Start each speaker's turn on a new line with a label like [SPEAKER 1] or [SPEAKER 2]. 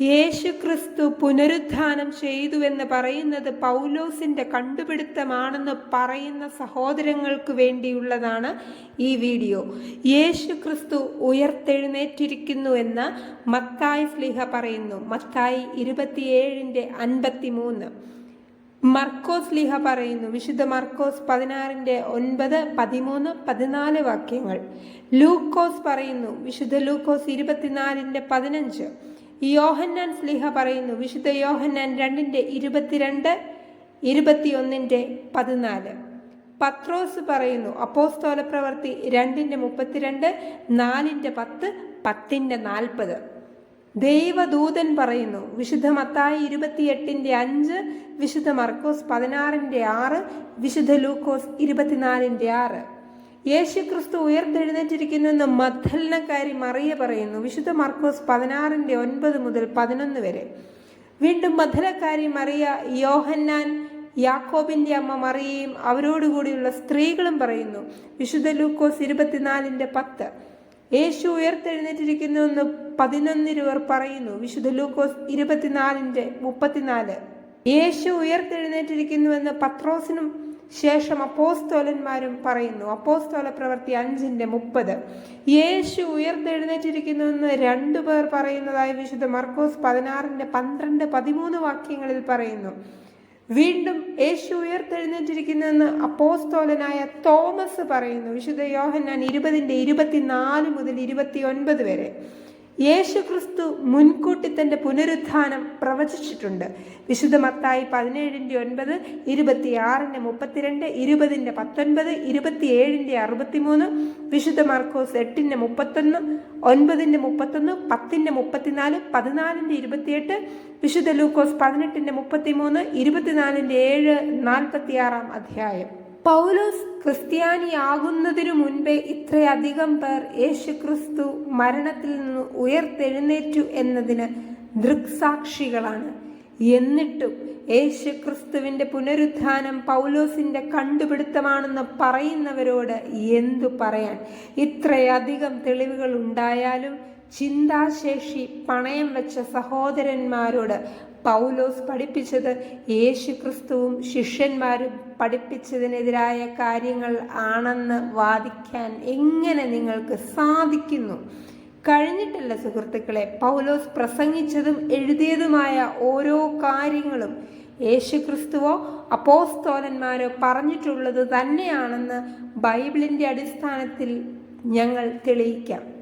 [SPEAKER 1] യേശു ക്രിസ്തു ചെയ്തു എന്ന് പറയുന്നത് പൗലോസിന്റെ കണ്ടുപിടുത്തമാണെന്ന് പറയുന്ന സഹോദരങ്ങൾക്ക് വേണ്ടിയുള്ളതാണ് ഈ വീഡിയോ. യേശുക്രിസ്തു ഉയർത്തെഴുന്നേറ്റിരിക്കുന്നു എന്ന് മത്തായി സ്ലിഹ പറയുന്നു. മത്തായി ഇരുപത്തിയേഴിന്റെ അൻപത്തി മൂന്ന് മർക്കോസ് ലിഹ പറയുന്നു. വിശുദ്ധ മർക്കോസ് പതിനാറിന്റെ ഒൻപത് പതിമൂന്ന് പതിനാല് വാക്യങ്ങൾ. ലൂക്കോസ് പറയുന്നു. വിശുദ്ധ ലൂക്കോസ് ഇരുപത്തിനാലിന്റെ പതിനഞ്ച്. യോഹന്നാൻ സ്ലിഹ പറയുന്നു വിശുദ്ധ യോഹന്നാൻ രണ്ടിന്റെ ഇരുപത്തിരണ്ട് ഇരുപത്തിയൊന്നിന്റെ പതിനാല്. പത്രോസ് പറയുന്നു അപ്പോസ്തോല പ്രവർത്തി രണ്ടിന്റെ മുപ്പത്തിരണ്ട് നാലിന്റെ പത്ത് പത്തിന്റെ നാൽപ്പത്. ദൈവദൂതൻ പറയുന്നു വിശുദ്ധ മത്തായി ഇരുപത്തിയെട്ടിന്റെ അഞ്ച് വിശുദ്ധ മർക്കോസ് പതിനാറിന്റെ ആറ് വിശുദ്ധ ലൂക്കോസ് ഇരുപത്തിനാലിന്റെ ആറ്. യേശു ക്രിസ്തു ഉയർത്തെഴുന്നേറ്റിരിക്കുന്നുവെന്ന് മദ്ധലനക്കാരി മറിയ പറയുന്നു. വിശുദ്ധ മർക്കോസ് പതിനാറിന്റെ ഒൻപത് മുതൽ പതിനൊന്ന് വരെ. വീണ്ടും മദ്ധലക്കാരി മറിയ യോഹന്നാൻ യാക്കോബിന്റെ അമ്മ മറിയയും അവരോടുകൂടിയുള്ള സ്ത്രീകളും പറയുന്നു. വിശുദ്ധ ലൂക്കോസ് ഇരുപത്തിനാലിന്റെ പത്ത്. യേശു ഉയർത്തെഴുന്നേറ്റിരിക്കുന്നുവെന്ന് പതിനൊന്നിരുവർ പറയുന്നു. വിശുദ്ധ ലൂക്കോസ് ഇരുപത്തിനാലിന്റെ മുപ്പത്തിനാല്. യേശു ഉയർത്തെഴുന്നേറ്റിരിക്കുന്നുവെന്ന് പത്രോസിനും ശേഷം അപ്പോസ്തോലന്മാരും പറയുന്നു അപ്പോസ്തോല പ്രവൃത്തി അഞ്ചിന്റെ മുപ്പത്. യേശു ഉയർത്തെഴുന്നേറ്റിരിക്കുന്നുവെന്ന് രണ്ടുപേർ പറയുന്നതായി വിശുദ്ധ മർക്കോസ് പതിനാറിന്റെ പന്ത്രണ്ട് പതിമൂന്ന് വാക്യങ്ങളിൽ പറയുന്നു. വീണ്ടും യേശു ഉയർത്തെഴുന്നേറ്റിരിക്കുന്നുവെന്ന് അപ്പോസ്തോലനായ തോമസ് പറയുന്നു വിശുദ്ധ യോഹന്നാൻ ഇരുപതിന്റെ ഇരുപത്തിനാല് മുതൽ ഇരുപത്തി ഒൻപത് വരെ. യേശു ക്രിസ്തു മുൻകൂട്ടി തന്റെ പുനരുത്ഥാനം പ്രവചിച്ചിട്ടുണ്ട്. വിശുദ്ധ മത്തായി പതിനേഴിന്റെ ഒൻപത് ഇരുപത്തിയാറിന്റെ മുപ്പത്തിരണ്ട് ഇരുപതിന്റെ പത്തൊൻപത് ഇരുപത്തിയേഴിന്റെ അറുപത്തിമൂന്ന് വിശുദ്ധ മാർക്കോസ് എട്ടിന്റെ മുപ്പത്തൊന്ന് ഒൻപതിന്റെ മുപ്പത്തൊന്ന് പത്തിന്റെ മുപ്പത്തിനാല് പതിനാലിന്റെ ഇരുപത്തിയെട്ട് വിശുദ്ധ ലൂക്കോസ് പതിനെട്ടിന്റെ മുപ്പത്തിമൂന്ന് ഇരുപത്തിനാലിന്റെ ഏഴ് നാൽപ്പത്തിയാറാം അധ്യായം. പൗലോസ് ക്രിസ്ത്യാനിയാകുന്നതിനു മുൻപേ ഇത്രയധികം പേർ യേശുക്രിസ്തു മരണത്തിൽ നിന്ന് ഉയർത്തെഴുന്നേറ്റു എന്നതിന് ദൃക്സാക്ഷികളാണ്. എന്നിട്ടും യേശുക്രിസ്തുവിന്റെ പുനരുത്ഥാനം പൗലോസിന്റെ കണ്ടുപിടുത്തമാണെന്ന് പറയുന്നവരോട് എന്തു പറയാൻ? ഇത്രയധികം തെളിവുകൾ ഉണ്ടായാലും ചിന്താശേഷി പണയം വെച്ച സഹോദരന്മാരോട് പൗലോസ് പഠിപ്പിച്ചത് യേശു ക്രിസ്തുവും ശിഷ്യന്മാരും പഠിപ്പിച്ചതിനെതിരായ കാര്യങ്ങൾ ആണെന്ന് വാദിക്കാൻ എങ്ങനെ നിങ്ങൾക്ക് സാധിക്കുന്നു? കഴിഞ്ഞിട്ടുള്ള സുഹൃത്തുക്കളെ പൗലോസ് പ്രസംഗിച്ചതും എഴുതിയതുമായ ഓരോ കാര്യങ്ങളും യേശുക്രിസ്തുവോ അപ്പോസ്തോലന്മാരോ പറഞ്ഞിട്ടുള്ളത് തന്നെയാണെന്ന് ബൈബിളിന്റെ അടിസ്ഥാനത്തിൽ ഞങ്ങൾ തെളിയിക്കാം.